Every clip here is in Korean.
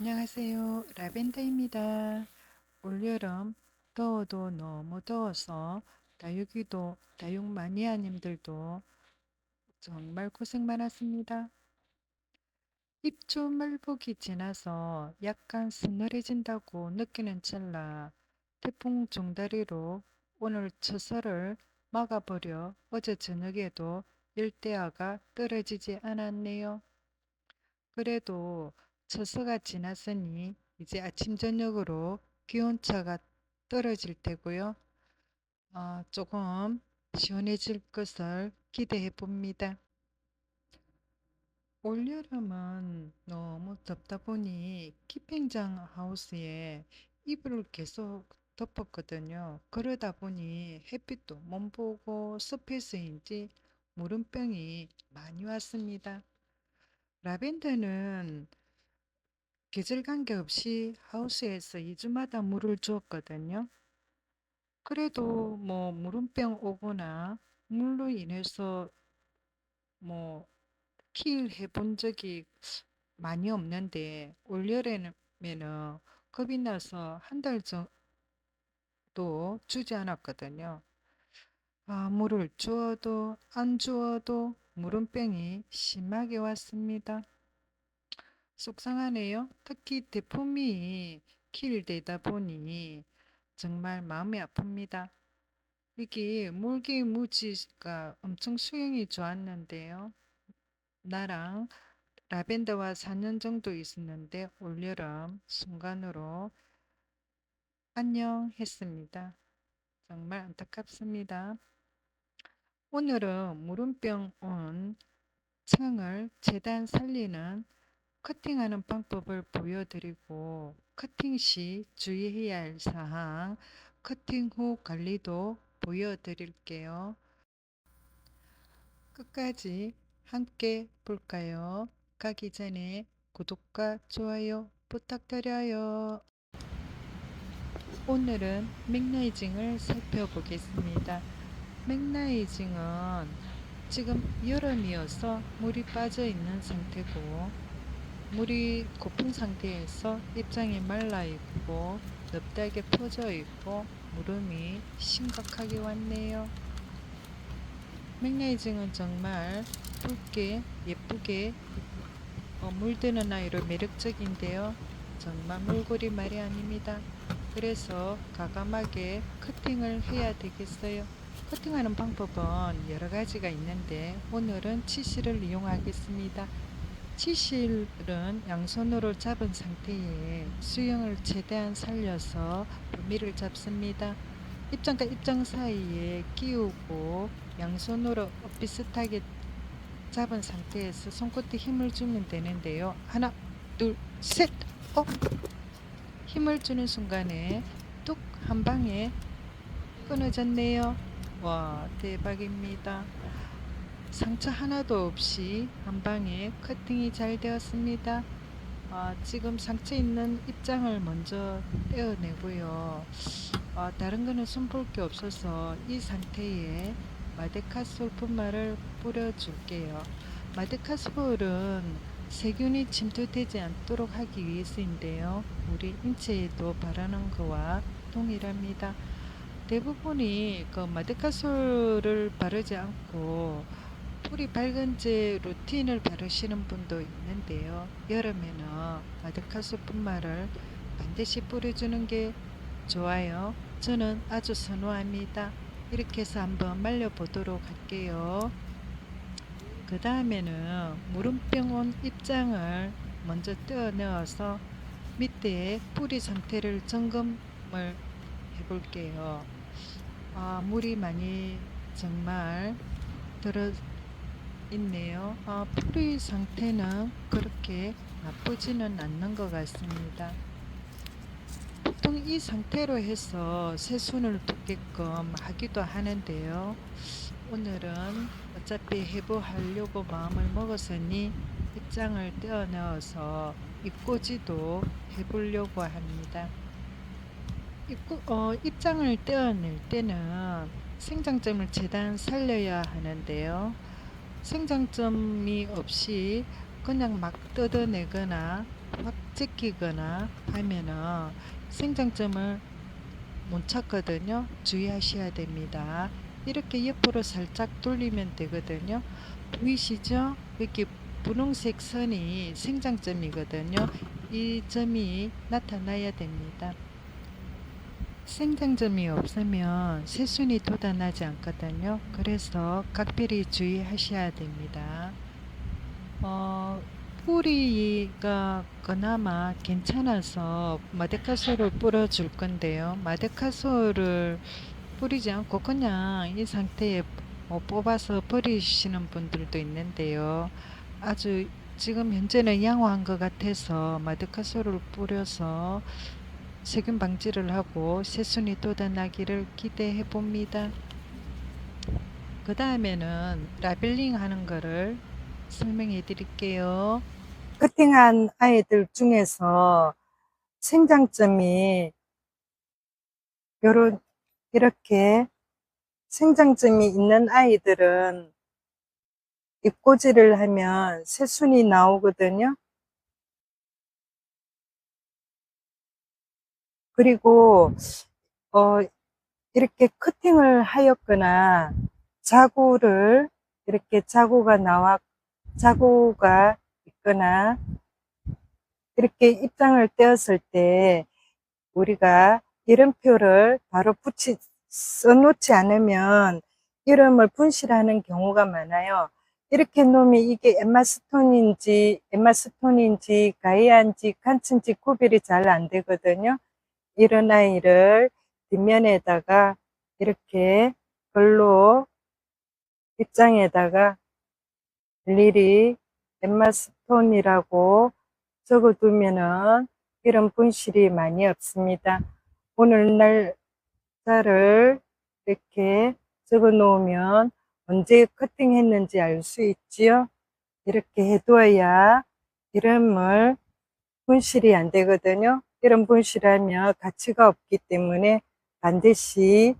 안녕하세요. 라벤더입니다. 올여름 더워도 너무 더워서 다육이도 다육 마니아님들도 정말 고생 많았습니다. 입주 말복이 지나서 약간 서늘해진다고 느끼는 찰나 태풍 종다리로 오늘 처서를 막아버려 어제 저녁에도 열대야가 떨어지지 않았네요. 그래도 처서가 지났으니 이제 아침 저녁으로 기온차가 떨어질 테고요. 어, 조금 시원해질 것을 기대해 봅니다. 올여름은 너무 덥다 보니 키핑장 하우스에 이불을 계속 덮었거든요. 그러다 보니 햇빛도 못 보고 습해서인지 무름병이 많이 왔습니다. 라벤더는 계절 관계없이 하우스에서 2주마다 물을 주었거든요. 그래도 뭐 무름병 오거나 물로 인해서 뭐킬 해본 적이 많이 없는데 올여름에는 겁이 나서 한 달 정도 주지 않았거든요. 아, 물을 주어도 안 주어도 무름병이 심하게 왔습니다. 속상하네요. 특히 대품이 킬되다 보니 정말 마음이 아픕니다. 이게 물개 무지가 엄청 수영이 좋았는데요. 나랑 라벤더와 4년 정도 있었는데 올여름 순간으로 안녕 했습니다. 정말 안타깝습니다. 오늘은 무름병 온 창을 재단 살리는 커팅하는 방법을 보여드리고 커팅 시 주의해야 할 사항, 커팅 후 관리도 보여드릴게요. 끝까지 함께 볼까요? 가기 전에 구독과 좋아요 부탁드려요. 오늘은 맥라이징을 살펴보겠습니다. 맥라이징은 지금 여름이어서 물이 빠져 있는 상태고 물이 고픈 상태에서 입장이 말라 있고 넓다게 퍼져 있고 무름이 심각하게 왔네요. 맥라이징은 정말 붉게 예쁘게 어, 물드는 아이로 매력적인데요. 정말 물고리 말이 아닙니다. 그래서 가감하게 커팅을 해야 되겠어요. 커팅하는 방법은 여러 가지가 있는데 오늘은 치실을 이용하겠습니다. 치실은 양손으로 잡은 상태에 수영을 최대한 살려서 범위를 잡습니다. 입장과 입장 사이에 끼우고 양손으로 비슷하게 잡은 상태에서 손끝에 힘을 주면 되는데요. 하나, 둘, 셋! 어? 힘을 주는 순간에 뚝 한 방에 끊어졌네요. 와, 대박입니다. 상처 하나도 없이 한 방에 커팅이 잘 되었습니다. 아, 지금 상처 있는 입장을 먼저 떼어내고요. 아, 다른 거는 손볼 게 없어서 이 상태에 마데카솔 분말을 뿌려줄게요. 마데카솔은 세균이 침투되지 않도록 하기 위해서인데요. 우리 인체에도 바르는 것과 동일합니다. 대부분이 그 마데카솔을 바르지 않고 뿌리 밝은 제 루틴을 바르시는 분도 있는데요. 여름에는 마데카솔 분말을 반드시 뿌려주는 게 좋아요. 저는 아주 선호합니다. 이렇게 해서 한번 말려보도록 할게요. 그 다음에는 무름병 온 입장을 먼저 떼어내어서 밑에 뿌리 상태를 점검을 해볼게요. 아, 물이 많이 정말 들어 있네요. 아, 뿌리 상태는 그렇게 나쁘지는 않는 것 같습니다. 보통 이 상태로 해서 새순을 돋게끔 하기도 하는데요. 오늘은 어차피 해부하려고 마음을 먹었으니 입장을 떼어 넣어서 입꼬지도 해보려고 합니다. 입고, 어, 입장을 떼어낼 때는 생장점을 재단 살려야 하는데요. 생장점이 없이 그냥 막 뜯어내거나 확 찢기거나 하면은 생장점을 못 찾거든요. 주의하셔야 됩니다. 이렇게 옆으로 살짝 돌리면 되거든요. 보이시죠? 이렇게 분홍색 선이 생장점이거든요. 이 점이 나타나야 됩니다. 생장점이 없으면 새순이 돋아나지 않거든요. 그래서 각별히 주의하셔야 됩니다. 어, 뿌리가 그나마 괜찮아서 마데카소를 뿌려줄 건데요. 마데카소를 뿌리지 않고 그냥 이 상태에 뭐 뽑아서 버리시는 분들도 있는데요. 아주 지금 현재는 양호한 것 같아서 마데카소를 뿌려서 세균 방지를 하고 새순이 돋아나기를 기대해 봅니다. 그 다음에는 라벨링 하는 거를 설명해 드릴게요. 커팅한 아이들 중에서 생장점이 요런 이렇게 생장점이 있는 아이들은 입꼬지를 하면 새순이 나오거든요. 그리고 어 이렇게 커팅을 하였거나 자구를 이렇게 자구가 나와 자구가 있거나 이렇게 입장을 떼었을 때 우리가 이름표를 바로 붙이 써놓지 않으면 이름을 분실하는 경우가 많아요. 이렇게 놓으면 이게 엠마스톤인지 엠마스톤인지 가이안지 칸츠인지 구별이 잘 안 되거든요. 이런 아이를 뒷면에다가 이렇게 글로 입장에다가 일일이 엠마 스톤이라고 적어두면은 이런 분실이 많이 없습니다. 오늘 날짜를 이렇게 적어 놓으면 언제 커팅했는지 알 수 있지요. 이렇게 해두어야 이름을 분실이 안 되거든요. 이런 분실하면 가치가 없기 때문에 반드시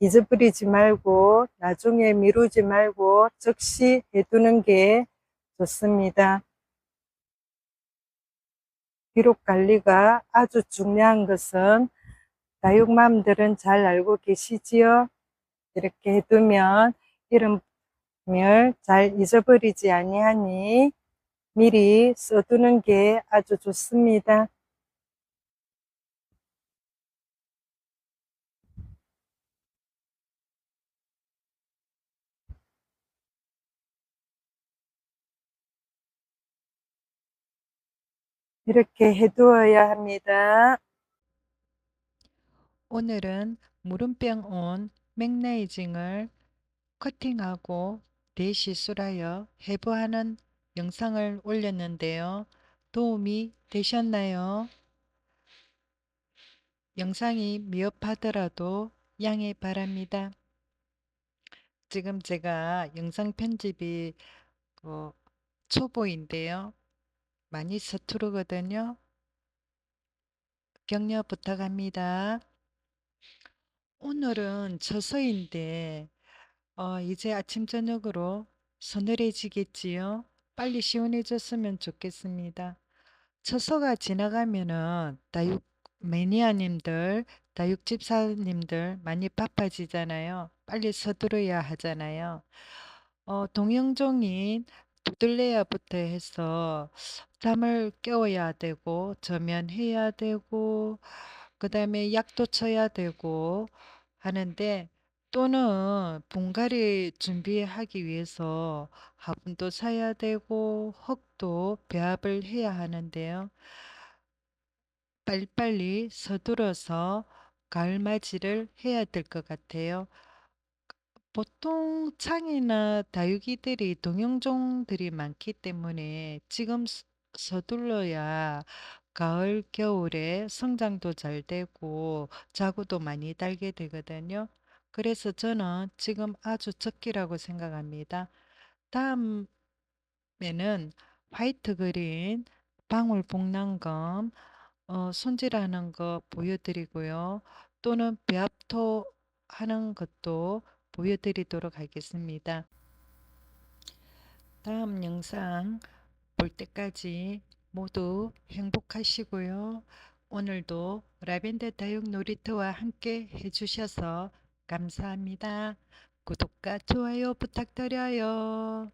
잊어버리지 말고 나중에 미루지 말고 즉시 해두는 게 좋습니다. 비록 관리가 아주 중요한 것은 다육맘들은 잘 알고 계시지요? 이렇게 해두면 이름을 잘 잊어버리지 아니하니 미리 써두는 게 아주 좋습니다. 이렇게 해두어야 합니다. 오늘은 무름병 온 맥라이징을 커팅하고 대시술하여 해부하는 영상을 올렸는데요. 도움이 되셨나요? 영상이 미흡하더라도 양해 바랍니다. 지금 제가 영상 편집이 어, 초보인데요. 많이 서투르거든요. 격려 부탁합니다. 오늘은 저서인데 어, 이제 아침 저녁으로 서늘해지겠지요. 빨리 시원해졌으면 좋겠습니다. 처서가 지나가면은 다육 매니아님들, 다육 집사님들 많이 바빠지잖아요. 빨리 서두르야 하잖아요. 어, 동영종인 두들레야부터 해서 잠을 깨워야 되고 저면해야 되고 그 다음에 약도 쳐야 되고 하는데 또는 분갈이 준비하기 위해서 화분도 사야 되고 흙도 배합을 해야 하는데요. 빨리빨리 서둘러서 가을맞이를 해야 될 것 같아요. 보통 창이나 다육이들이 동영종들이 많기 때문에 지금 서- 서둘러야 가을, 겨울에 성장도 잘 되고 자구도 많이 달게 되거든요. 그래서 저는 지금 아주 적기라고 생각합니다. 다음에는 화이트 그린 방울 복랑검 어, 손질하는 거 보여드리고요. 또는 배합토 하는 것도 보여드리도록 하겠습니다. 다음 영상 볼 때까지 모두 행복하시고요. 오늘도 라벤더 다육 놀이터와 함께 해주셔서 감사합니다. 구독과 좋아요 부탁드려요.